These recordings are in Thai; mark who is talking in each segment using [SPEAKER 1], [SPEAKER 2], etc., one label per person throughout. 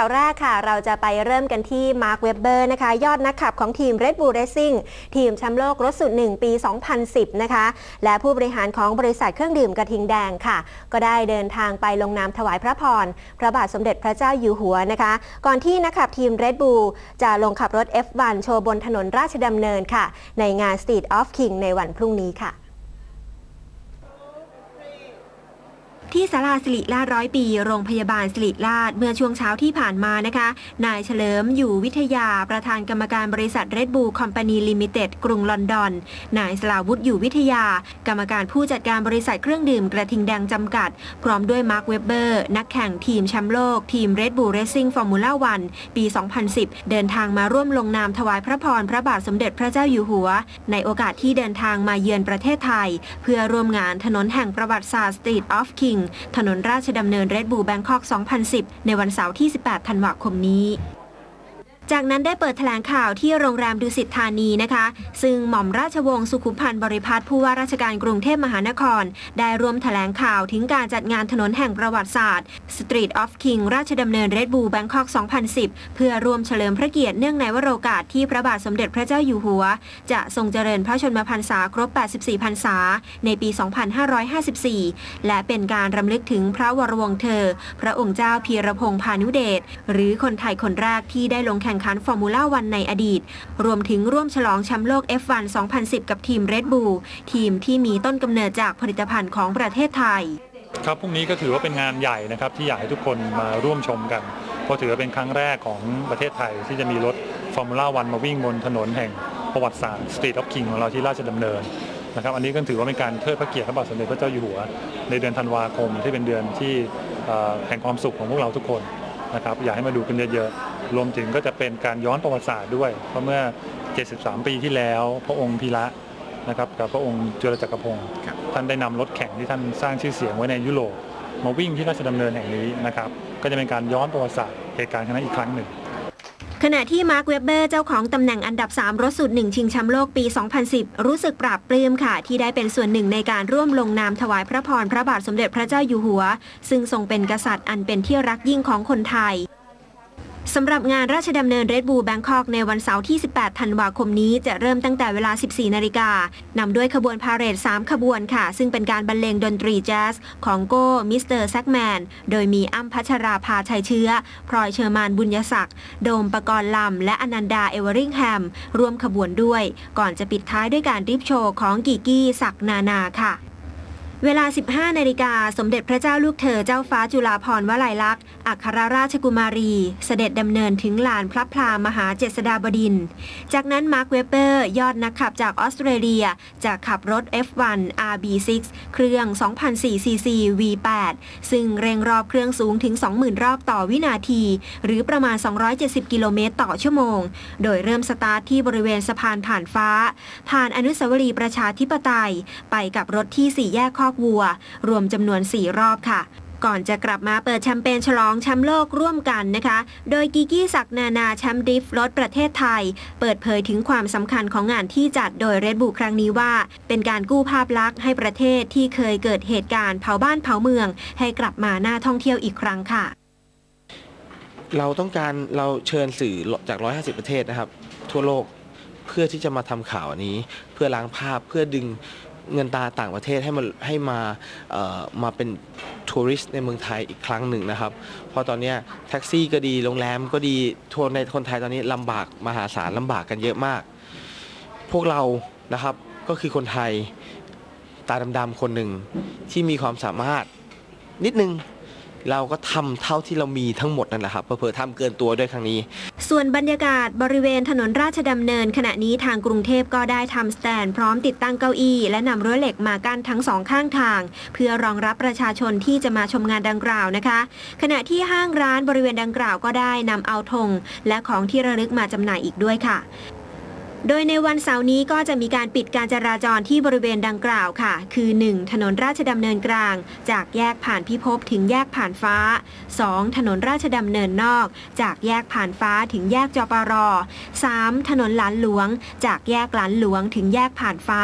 [SPEAKER 1] ข่าวแรกค่ะ เราจะไปเริ่มกันที่มาร์คเวบเบอร์นะคะ ยอดนักขับของทีม Red Bull Racing ทีมแชมป์โลกรถสุดหนึ่งปี 2010 นะคะ และผู้บริหารของบริษัทเครื่องดื่มกระทิงแดงค่ะ ก็ได้เดินทางไปลงนามถวายพระพร พระบาทสมเด็จพระเจ้าอยู่หัวนะคะ ก่อนที่นักขับทีม Red Bull จะลงขับรถ F1 โชว์บนถนนราชดำเนินค่ะ ในงาน Street of King ในวันพรุ่งนี้ค่ะ ที่ศาลาสิริราชร้อยปี โรงพยาบาลสิริราชเมื่อช่วงเช้าที่ผ่านมานะคะ นายเฉลิมอยู่วิทยาประธานกรรมการบริษัทเรดบูคอมพานีลิมิเต็ดกรุงลอนดอน นายสลาวุฒิอยู่วิทยา กรรมการผู้จัดการบริษัทเครื่องดื่มกระทิงแดงจำกัด พร้อมด้วยมาร์คเวเบอร์ นักแข่งทีมแชมป์โลก ทีม Red Bull Racing Formula 1ปี 2010 เดินทางมาร่วมลงนามถวายพระพรพระบาทสมเด็จพระเจ้าอยู่หัว ในโอกาสที่เดินทางมาเยือนประเทศไทย เพื่อร่วมงานถนนแห่งประวัติศาสตร์ Street of ง ถนนราชดำเนินเรดบูแบงคอก 2010 ในวันเสาร์ที่ 18 ธันวาคมนี้ จากนั้นได้เปิดแถลงข่าวที่โรงแรมดุสิตธานีนะคะ ซึ่งหม่อมราชวงศ์สุขุมพันธ์บริพัตรผู้ว่าราชการกรุงเทพมหานคร ได้ร่วมแถลงข่าวถึงการจัดงานถนนแห่งประวัติศาสตร์ Street of King ราชดำเนิน Red Bull Bangkok 2010 เพื่อร่วมเฉลิมพระเกียรติเนื่องในวโรกาสที่พระบาทสมเด็จพระเจ้าอยู่หัว จะทรงเจริญพระชนมพรรษาครบ 84 พรรษา ในปี 2554 และเป็นการรำลึกถึงพระวรวงศ์เธอ พระองค์เจ้าพีรพงษ์พานุเดชหรือคนไทยคนแรกที่ได้ลงแข่งขันฟอร์มูล่าวันในอดีต รวมถึงร่วมฉลองแชมป์โลก F1 2010 กับทีม Red Bull ทีมที่มีต้นกำเนิดจากผลิตภัณฑ์ของประเทศไทย
[SPEAKER 2] ครับพรุ่งนี้ก็ถือว่าเป็นงานใหญ่นะครับที่อยากให้ทุกคนมาร่วมชมกัน เพราะถือว่าเป็นครั้งแรกของประเทศไทย ที่จะมีรถฟอร์มูล่าวันมาวิ่งบนถนนแห่งประวัติศาสตร์ Street of King ของเราที่ราชดำเนินนะครับอันนี้ก็ถือว่าเป็นการเทิดพระเกียรติพระบาทสมเด็จพระเจ้าอยู่หัว ในเดือนธันวาคมที่เป็นเดือนที่แห่งความสุขของพวกเราทุกคนนะครับอยากให้มาดูกันเยอะๆ รวมถึงก็จะเป็นการย้อนประวัติศาสตร์ด้วย เพราะเมื่อ 73 ปีที่แล้ว พระองค์พีระนะครับกับพระองค์จุลจักรพงศ์ท่านได้นำรถแข่งที่ท่านสร้างชื่อเสียงไว้ในยุโรปมาวิ่งที่ราชดำเนินแห่งนี้นะครับก็จะเป็นการย้อนประวัติศาสตร์เหตุการณ์ครั้งนั้นอีกครั้งหนึ่ง
[SPEAKER 1] ขณะที่มาร์คเวบเบอร์เจ้าของตำแหน่งอันดับ 3 รถสุดหนึ่งชิงแชมป์โลกปี 2010 รู้สึกปราบปลื้มค่ะ ที่ได้เป็นส่วนหนึ่งในการร่วมลงนามถวายพระพรพระบาทสมเด็จพระเจ้าอยู่หัว ซึ่งทรงเป็นกษัตริย์อันเป็นที่รักยิ่งของคนไทย สำหรับงานราชดำเนิน Red Bull Bangkok ในวันเสาร์ที่ 18 ธันวาคมนี้จะเริ่มตั้งแต่เวลา 14 นาฬิกานำด้วยขบวนพาเหรด 3 ขบวนค่ะ ซึ่งเป็นการบรรเลงดนตรีแจ๊สของโก้ มิสเตอร์แซกแมน โดยมีอ้ำพัชราภาชัยเชื้อ พลอยเชอร์มานบุญยศักดิ์ โดมปกรณ์ลำ และอนันดา เอเวอริงแฮม ร่วมขบวนด้วย ก่อนจะปิดท้ายด้วยการริบโชว์ของกิกกี้ศักดิ์นานาค่ะ เวลา 15 นาฬิกา สมเด็จพระเจ้าลูกเธอเจ้าฟ้าจุฬาภรณ์วลัยลักษณ์ อัครราชกุมารี เสด็จดำเนินถึงลานพระพลามหาเจษฎาบดินทร์จากนั้นมาร์คเวเปอร์ ยอดนักขับจากออสเตรเลีย จะขับรถ F1 RB6 เครื่อง 2,004 cc V8 ซึ่งเร่งรอบเครื่องสูงถึง 20,000 รอบต่อวินาที หรือประมาณ 270 กิโลเมตรต่อชั่วโมง โดยเริ่มสตาร์ทที่บริเวณสะพานผ่านฟ้า ผ่านอนุสาวรีย์ประชาธิปไตย ไปกับรถที่สี่แยกคอกวัว รวมจำนวน 4 รอบค่ะก่อนจะกลับมาเปิดแชมเปญฉลองแชมป์โลกร่วมกันนะคะ โดยกิกกี้ศักนานาแชมป์ดิฟรถประเทศไทย เปิดเผยถึงความสำคัญของงานที่จัดโดยเรดบูครั้งนี้ว่า เป็นการกู้ภาพลักษณ์ให้ประเทศที่เคยเกิดเหตุการณ์เผาบ้านเผาเมือง ให้กลับมาหน่าท่องเที่ยวอีกครั้งค่ะ
[SPEAKER 3] เราต้องการเราเชิญสื่อจาก 150 ประเทศนะครับ ทั่วโลกเพื่อที่จะมาทำข่าวนี้ เพื่อล้างภาพเพื่อดึง เงินตาต่างประเทศให้มาให้มามาเป็นทัวริสต์ในเมืองไทยอีกครั้งหนึ่งนะครับ เพราะตอนนี้แท็กซี่ก็ดีโรงแรมก็ดีทัวร์ในคนไทยตอนนี้ลำบากมหาศาลลำบากกันเยอะมาก พวกเรานะครับก็คือคนไทยตาดำๆคนหนึ่งที่มีความสามารถนิดนึง เราก็ทำเท่าที่เรามีทั้งหมดนั่นแหละครับเพื่อๆทำเกินตัวด้วยครั้งนี้
[SPEAKER 1] ส่วนบรรยากาศบริเวณถนนราชดำเนิน ขณะนี้ทางกรุงเทพก็ได้ทำสแตนพร้อมติดตั้งเก้าอี้ และนำรั้วเหล็กมากั้นทั้งสองข้างทาง เพื่อรองรับประชาชนที่จะมาชมงานดังกล่าวนะคะ ขณะที่ห้างร้านบริเวณดังกล่าวก็ได้นำเอาธงและของที่ระลึกมาจำหน่ายอีกด้วยค่ะ โดยในวันเสาร์นี้ก็จะมีการปิดการจราจรที่บริเวณดังกล่าวค่ะ คือ 1. ถนนราชดำเนินกลาง จากแยกผ่านพิภพถึงแยกผ่านฟ้า 2. ถนนราชดำเนินนอก จากแยกผ่านฟ้าถึงแยกจปร 3. ถนนหลานหลวง จากแยกหลานหลวงถึงแยกผ่านฟ้า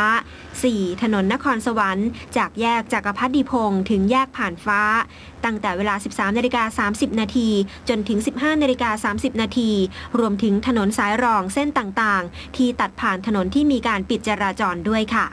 [SPEAKER 1] 4. ถนนนครสวรรค์ จากแยกจักรพัฒดิพงศ์ถึงแยกผ่านฟ้า ตั้งแต่เวลา 13นาฬิกา30 นาที จนถึง 15นาฬิกา30 นาที รวมถึงถนนสายรองเส้นต่างๆ ที่ตัดผ่านถนนที่มีการปิดจราจรด้วยค่ะ